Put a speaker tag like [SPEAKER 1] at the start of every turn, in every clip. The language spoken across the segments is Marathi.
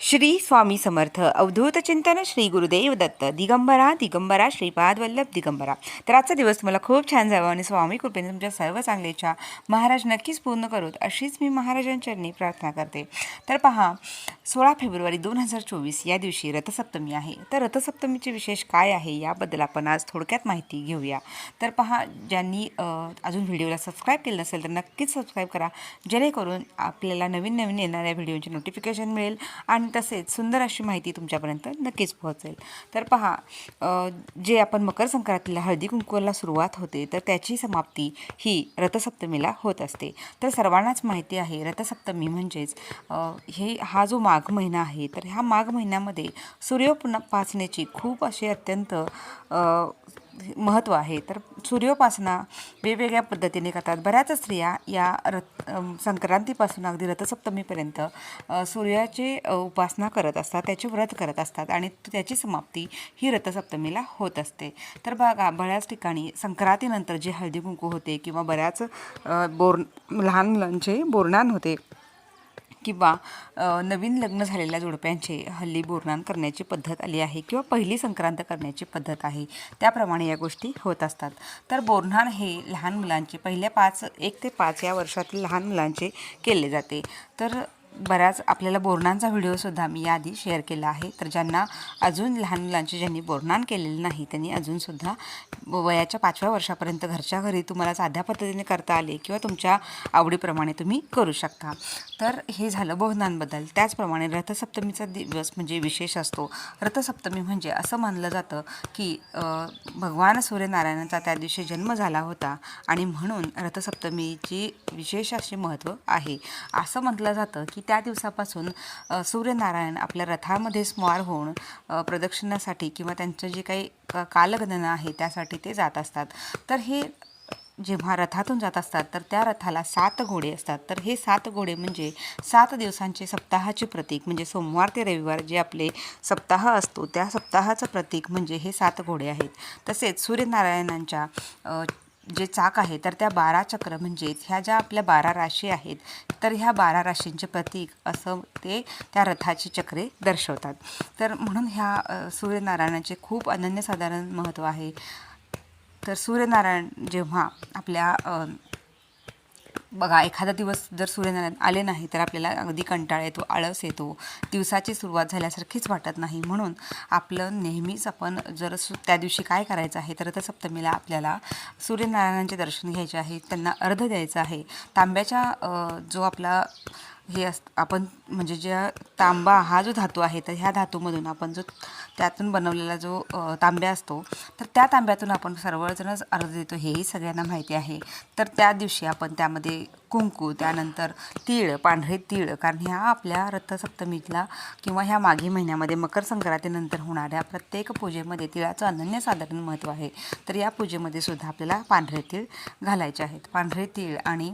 [SPEAKER 1] श्री स्वामी समर्थ अवधूत चिंतन श्री गुरुदेव दत्त दिगंबरा दिगंबरा श्रीपाद वल्लभ दिगंबरा. तर आजचा दिवस तुम्हाला खूप छान जावा आणि स्वामी कृपेने तुमच्या सर्व चांगलेच्या इच्छा महाराज नक्कीच पूर्ण करोत अशीच मी महाराजांचरणी प्रार्थना करते. तर पहा सोळा फेब्रुवारी दोन हजार चोवीस या दिवशी रथसप्तमी आहे. तर रथसप्तमीचे विशेष काय आहे याबद्दल आपण आज थोडक्यात माहिती घेऊया. तर पहा ज्यांनी अजून व्हिडिओला सबस्क्राईब केलं नसेल तर नक्कीच सबस्क्राईब करा. जेणेकरून आपल्याला नवीन नवीन येणाऱ्या व्हिडिओचे नोटिफिकेशन मिळेल आणि तसेच सुंदर अशी माहिती तुमच्यापर्यंत नक्कीच पोहोचेल. तर पहा जे आपण मकर संक्रांतीला हळदी कुंकवाला सुरुवात होते तर त्याची समाप्ती ही रथसप्तमीला होत असते. तर सर्वांनाच माहिती आहे रथसप्तमी म्हणजेच हे हा जो माघ महिना आहे तर ह्या माघ महिन्यामध्ये सूर्योपासनेची खूप असे अत्यंत महत्त्व आहे. तर सूर्योपासना वेगवेगळ्या पद्धतीने करतात. बऱ्याच स्त्रिया या रथ संक्रांतीपासून अगदी रथसप्तमीपर्यंत सूर्याची सूर्याचे उपासना करत असतात. त्याचे व्रत करत असतात आणि त्याची समाप्ती ही रथसप्तमीला होत असते. तर बघा बऱ्याच ठिकाणी संक्रांतीनंतर जे हळदी कुंकू होते किंवा बऱ्याच बोर लहान मुलांचे बोरणान होते किंवा नवीन लग्न झालेल्या जोडप्यांचे हल्ली बोरणान करण्याची पद्धत आली आहे किंवा पहिली संक्रांत करण्याची पद्धत आहे त्याप्रमाणे या गोष्टी होत असतात. तर बोरणान हे लहान मुलांचे पहिल्या पाच एक ते पाच या वर्षातील लहान मुलांचे केले जाते. तर बऱ्याच आपल्याला बोरणांचा व्हिडिओसुद्धा मी याआधी शेअर केला आहे. तर ज्यांना अजून लहान मुलांचे ज्यांनी बोरणान केलेलं नाही त्यांनी अजूनसुद्धा वयाच्या पाचव्या वर्षापर्यंत घरच्या घरी तुम्हाला साध्या पद्धतीने करता आले किंवा तुमच्या आवडीप्रमाणे तुम्ही करू शकता. तर हे झालं बोरणांबद्दल. त्याचप्रमाणे रथसप्तमीचा दिवस म्हणजे विशेष असतो. रथसप्तमी म्हणजे असं मानलं जातं की भगवान सूर्यनारायणाचा त्या दिवशी जन्म झाला होता आणि म्हणून रथसप्तमीची विशेष असे महत्त्व आहे. असं म्हटलं जातं की त्या दिवसापासून सूर्यनारायण आपल्या रथामध्ये स्मार होऊन प्रदक्षिणासाठी किंवा त्यांचं जे काही कालगणना आहे त्यासाठी ते जात असतात. तर हे जेव्हा रथातून जात असतात तर त्या रथाला सात घोडे असतात. तर हे सात घोडे म्हणजे सात दिवसांचे सप्ताहाचे प्रतीक म्हणजे सोमवार ते रविवार जे आपले सप्ताह असतो त्या सप्ताहाचं प्रतीक म्हणजे हे सात घोडे आहेत. तसेच सूर्यनारायणांच्या जे चाक आहे तर त्या बारा चक्र म्हणजेच ह्या ज्या आपल्या बारा राशी आहेत तर ह्या बारा राशींचे प्रतीक असं ते त्या रथाची चक्रे दर्शवतात. तर म्हणून ह्या सूर्यनारायणाचे खूप अनन्यसाधारण महत्त्व आहे. तर सूर्यनारायण जेव्हा आपल्या बघा एखादा दिवस जर सूर्यनारायण आले नाही तर आपल्याला अगदी कंटाळा येतो आळस येतो. दिवसाची सुरुवात झाल्यासारखीच वाटत नाही. म्हणून आपलं नेहमीच आपण जर सु त्या दिवशी काय करायचं आहे तर रथसप्तमीला आपल्याला सूर्यनारायणांचे दर्शन घ्यायचे आहे त्यांना अर्ध द्यायचं आहे. तांब्याच्या जो आपला हे अस आपण म्हणजे ज्या तांबा हा जो धातू आहे तर ह्या धातूमधून आपण जो त्यातून बनवलेला जो तांब्या असतो तर त्या तांब्यातून आपण सर्वजणच अर्ज देतो हेही सगळ्यांना माहिती आहे. तर त्या दिवशी आपण त्यामध्ये कुंकू त्यानंतर तीळ पांढरे तीळ कारण ह्या आपल्या रथसप्तमीतला किंवा ह्या माघी महिन्यामध्ये मकर संक्रांतीनंतर होणाऱ्या प्रत्येक पूजेमध्ये तिळाचं अनन्यसाधारण महत्त्व आहे. तर या पूजेमध्ये सुद्धा आपल्याला पांढरे तीळ घालायचे आहेत. पांढरे तीळ आणि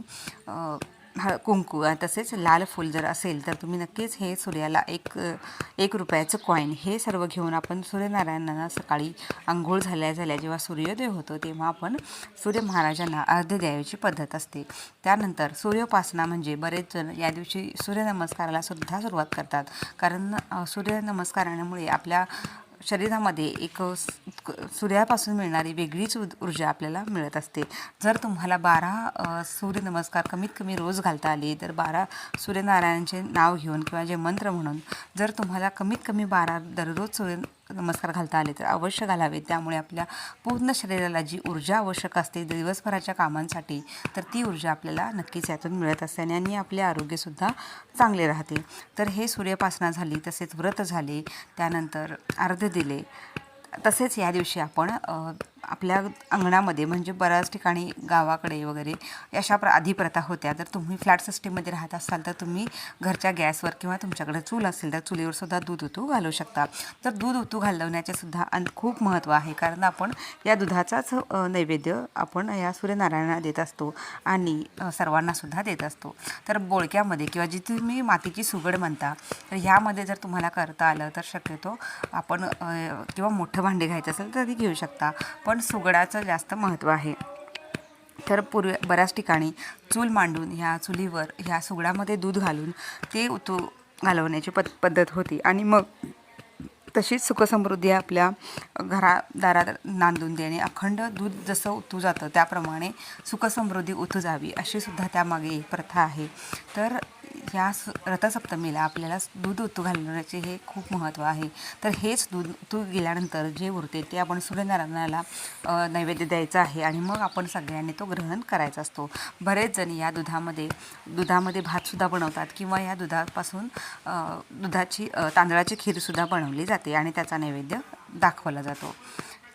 [SPEAKER 1] हळ कुंकू तसेच लाल फूल जर असेल तर तुम्ही नक्कीच हे सूर्याला एक एक रुपयाचं कॉईन हे सर्व घेऊन आपण सूर्यनारायणांना सकाळी आंघोळ झाल्या झाल्या जेव्हा सूर्योदय होतो तेव्हा आपण सूर्य महाराजांना अर्ध द्यायची पद्धत असते. त्यानंतर सूर्योपासना म्हणजे बरेच जण या दिवशी सूर्यनमस्काराला सुद्धा सुरुवात करतात. कारण सूर्यनमस्कारामुळे आपल्या शरीरामध्ये एक सूर्यापासून मिळणारी वेगळीच ऊर्जा आपल्याला मिळत असते. जर तुम्हाला बारा सूर्यनमस्कार कमीत कमी रोज घालता आले तर बारा सूर्यनारायणचे नाव घेऊन किंवा जे मंत्र म्हणून जर तुम्हाला कमीत कमी बारा दररोज सूर्य नमस्कार घालता आले तर अवश्य घालावे. त्यामुळे आपल्या पूर्ण शरीराला जी ऊर्जा आवश्यक असते दिवसभराच्या कामांसाठी तर ती ऊर्जा आपल्याला नक्कीच यातून मिळत असते आणि आपले आरोग्यसुद्धा चांगले राहते. तर हे सूर्यपासना झाली तसेच व्रत झाले त्यानंतर अर्ध दिले तसेच या दिवशी आपण आपल्या अंगणामध्ये म्हणजे बऱ्याच ठिकाणी गावाकडे वगैरे अशा प्र आधी प्रथा होत्या. जर तुम्ही फ्लॅट सिस्टीममध्ये राहत असाल तर तुम्ही घरच्या गॅसवर किंवा तुमच्याकडे चूल असेल तर चुलीवर सुद्धा दूध उतू घालू शकता. तर दूध उतू घालवण्याचे सुद्धा अन खूप महत्त्व आहे. कारण आपण या दुधाचाच नैवेद्य आपण या सूर्यनारायणाला देत असतो आणि सर्वांनासुद्धा देत असतो. तर बोळक्यामध्ये किंवा जी तुम्ही मातीची सुगड म्हणता तर ह्यामध्ये जर तुम्हाला करता आलं तर शक्यतो आपण किंवा मोठं भांडे घ्यायचं असेल तर ते घेऊ शकता. पण पण सुगडाचं जास्त महत्त्व आहे. तर पूर्वी बऱ्याच ठिकाणी चूल मांडून ह्या चुलीवर ह्या सुगडामध्ये दूध घालून ते उतू घालवण्याची पद पद्धत होती. आणि मग तशीच सुखसमृद्धी आपल्या घरादारात नांदून देणे अखंड दूध जसं उतू जातं त्याप्रमाणे सुखसमृद्धी उतू जावी अशी सुद्धा त्यामागे एक प्रथा आहे. तर ह्या स रथसप्तमीला आपल्याला दूध उतू घालण्याचे हे खूप महत्त्व आहे. तर हेच दूध उतू गेल्यानंतर जे उरते ते आपण सूर्यनारायणाला नैवेद्य द्यायचं आहे आणि मग आपण सगळ्यांनी तो ग्रहण करायचा असतो. बरेच जण या दुधामध्ये दुधामध्ये भातसुद्धा बनवतात किंवा या दुधापासून दुधाची तांदळाची खीरसुद्धा बनवली जाते आणि त्याचा नैवेद्य दाखवला जातो.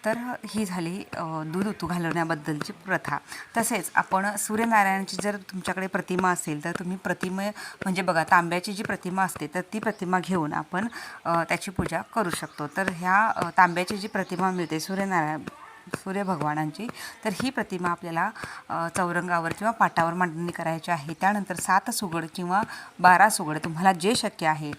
[SPEAKER 1] तर ही झाली दूध उतू घालवण्याबद्दलची प्रथा. तसेच आपण सूर्यनारायणाची जर तुमच्याकडे प्रतिमा असेल तर तुम्ही प्रतिमे म्हणजे बघा तांब्याची जी प्रतिमा असते तर ती प्रतिमा घेऊन आपण त्याची पूजा करू शकतो. तर ह्या तांब्याची जी प्रतिमा मिळते सूर्यनारायण सूर्य भगवानांची तर ही प्रतिमा आपल्याला चौरंगावर किंवा पाटावर मांडणी करायची आहे. त्यानंतर सात सुगड किंवा बारा सुगड तुम्हाला जे शक्य आहे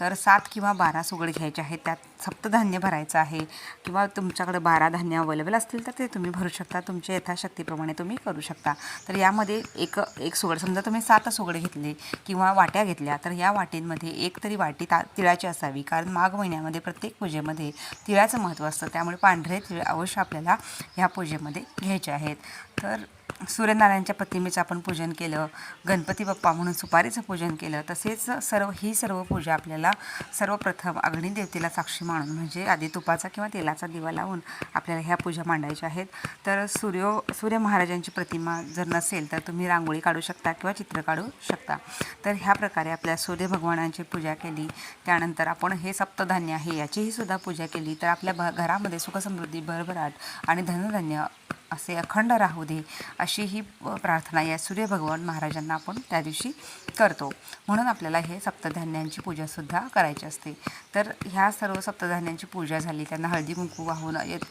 [SPEAKER 1] तर सात किंवा बारा सुगड घ्यायचे आहेत. त्यात सप्तधान्य भरायचं आहे किंवा तुमच्याकडे बारा धान्य अवेलेबल असतील तर ते तुम्ही भरू शकता. तुमच्या यथाशक्तीप्रमाणे तुम्ही करू शकता. तर यामध्ये एक एक सुगड समजा तुम्ही सात सुगडे घेतले किंवा वाट्या घेतल्या तर या वाटींमध्ये एक तरी वाटी ता तिळाची असावी. कारण माघ महिन्यामध्ये प्रत्येक पूजेमध्ये तिळाचं महत्त्व असतं. त्यामुळे पांढरे तिळ अवश्य आपल्याला ह्या पूजेमध्ये घ्यायचे आहेत. तर सूर्यनारायणच्या प्रतिमेचं आपण पूजन केलं गणपती बाप्पा म्हणून सुपारीचं पूजन केलं तसेच सर्व ही सर्व पूजा आपल्याला सर्वप्रथम अग्निदेवतेला साक्षी मानून म्हणजे आधी तुपाचा किंवा तेलाचा दिवा लावून आपल्याला ह्या पूजा मांडायच्या आहेत. तर सूर्य सूर्य महाराजांची प्रतिमा जर नसेल तर तुम्ही रांगोळी काढू शकता किंवा चित्र काढू शकता. तर ह्या प्रकारे आपल्या सूर्य भगवानांची पूजा केली. त्यानंतर आपण हे सप्तधान्य आहे याचीही सुद्धा पूजा केली. तर आपल्या भ घरामध्ये सुखसमृद्धी भरभराट आणि धनधान्य असे अखंड राहू दे अशी ही प्रार्थना या सूर्य भगवान महाराजांना आपण त्या दिवशी करतो. म्हणून आपल्याला हे सप्तधान्यांची पूजासुद्धा करायची असते. तर ह्या सर्व सप्तधान्यांची पूजा झाली त्यांना हळदी कुंकू वाहून येत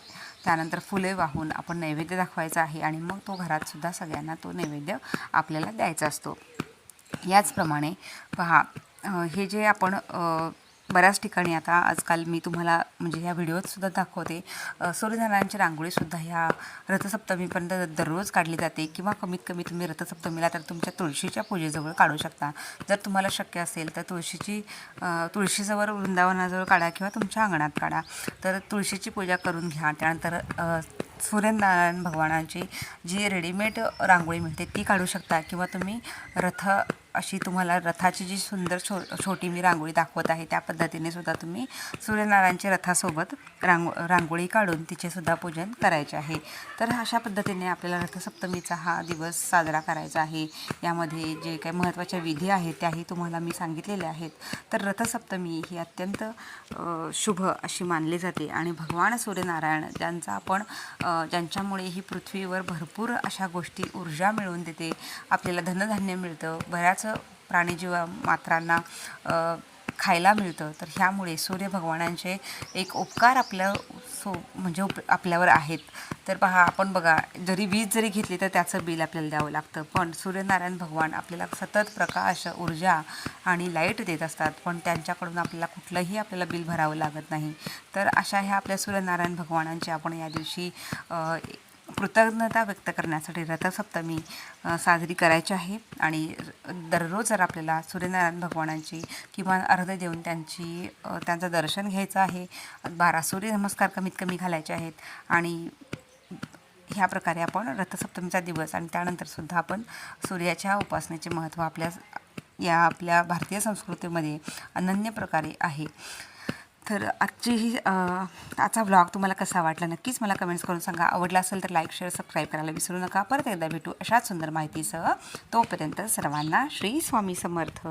[SPEAKER 1] त्यानंतर फुले वाहून आपण नैवेद्य दाखवायचा आहे आणि मग तो घरातसुद्धा सगळ्यांना तो नैवेद्य आपल्याला द्यायचा असतो. याचप्रमाणे पहा हे जे आपण बऱ्याच ठिकाणी आता आजकाल मी तुम्हाला म्हणजे ह्या व्हिडिओतसुद्धा दाखवते. सूर्यनारायणची रांगोळीसुद्धा ह्या रथसप्तमीपर्यंत दररोज काढली जाते किंवा कमीत कमी तुम्ही रथसप्तमीला तर तुमच्या तुळशीच्या पूजेजवळ काढू शकता. जर तुम्हाला शक्य असेल तर तुळशीची तुळशीजवळ वृंदावनाजवळ काढा किंवा तुमच्या अंगणात काढा. तर तुळशीची पूजा करून घ्या. त्यानंतर सूर्यनारायण भगवानाची जी रेडीमेड रांगोळी मिळते ती काढू शकता किंवा तुम्ही रथ अशी तुम्हाला रथाची जी सुंदर छो छोटी मी रांगोळी दाखवत आहे त्या पद्धतीने सुद्धा तुम्ही सूर्यनारायणच्या रथासोबत रांगो रांगोळी काढून तिचेसुद्धा पूजन करायचे आहे. तर अशा पद्धतीने आपल्याला रथसप्तमीचा हा दिवस साजरा करायचा आहे. यामध्ये जे काही महत्त्वाच्या विधी आहेत त्याही तुम्हाला मी सांगितलेल्या आहेत. तर रथसप्तमी ही अत्यंत शुभ अशी मानली जाते आणि भगवान सूर्यनारायण ज्यांचा आपण ज्यांच्यामुळे ही पृथ्वीवर भरपूर अशा गोष्टी ऊर्जा मिळवून देते आपल्याला धनधान्य मिळतं बऱ्याच प्राणीजीवा मात्रांना खायला मिळतं. तर ह्यामुळे सूर्य भगवानांचे एक उपकार आपल्या सो म्हणजे उप आपल्यावर आहेत. तर पहा आपण बघा जरी वीज जरी घेतली तर त्याचं बिल आपल्याला द्यावं लागतं. पण सूर्यनारायण भगवान आपल्याला सतत प्रकाश ऊर्जा आणि लाइट देत असतात. पण त्यांच्याकडून आपल्याला कुठलंही आपल्याला बिल भरावं लागत नाही. तर अशा ह्या आपल्या सूर्यनारायण भगवानांची आपण या दिवशी कृतज्ञता व्यक्त करण्यासाठी रथसप्तमी साजरी करायची आहे. आणि दररोज जर आपल्याला सूर्यनारायण भगवानांची किंवा अर्ध देऊन त्यांची त्यांचं दर्शन घ्यायचं आहे बारा सूर्य नमस्कार कमीत कमी घालायचे आहेत आणि ह्या प्रकारे आपण रथसप्तमीचा दिवस आणि त्यानंतर सुद्धा आपण सूर्याच्या उपासनेचे महत्त्व आपल्या या आपल्या भारतीय संस्कृतीमध्ये अनन्य प्रकारे आहे. तर आजची ही आजचा व्लॉग तुम्हाला कसा वाटला नक्कीच मला कमेंट्स करून सांगा. आवडला असेल तर लाईक शेअर सबस्क्राईब करायला विसरू नका. परत एकदा भेटू अशाच सुंदर माहितीसह. तोपर्यंत सर्वांना श्री स्वामी समर्थ.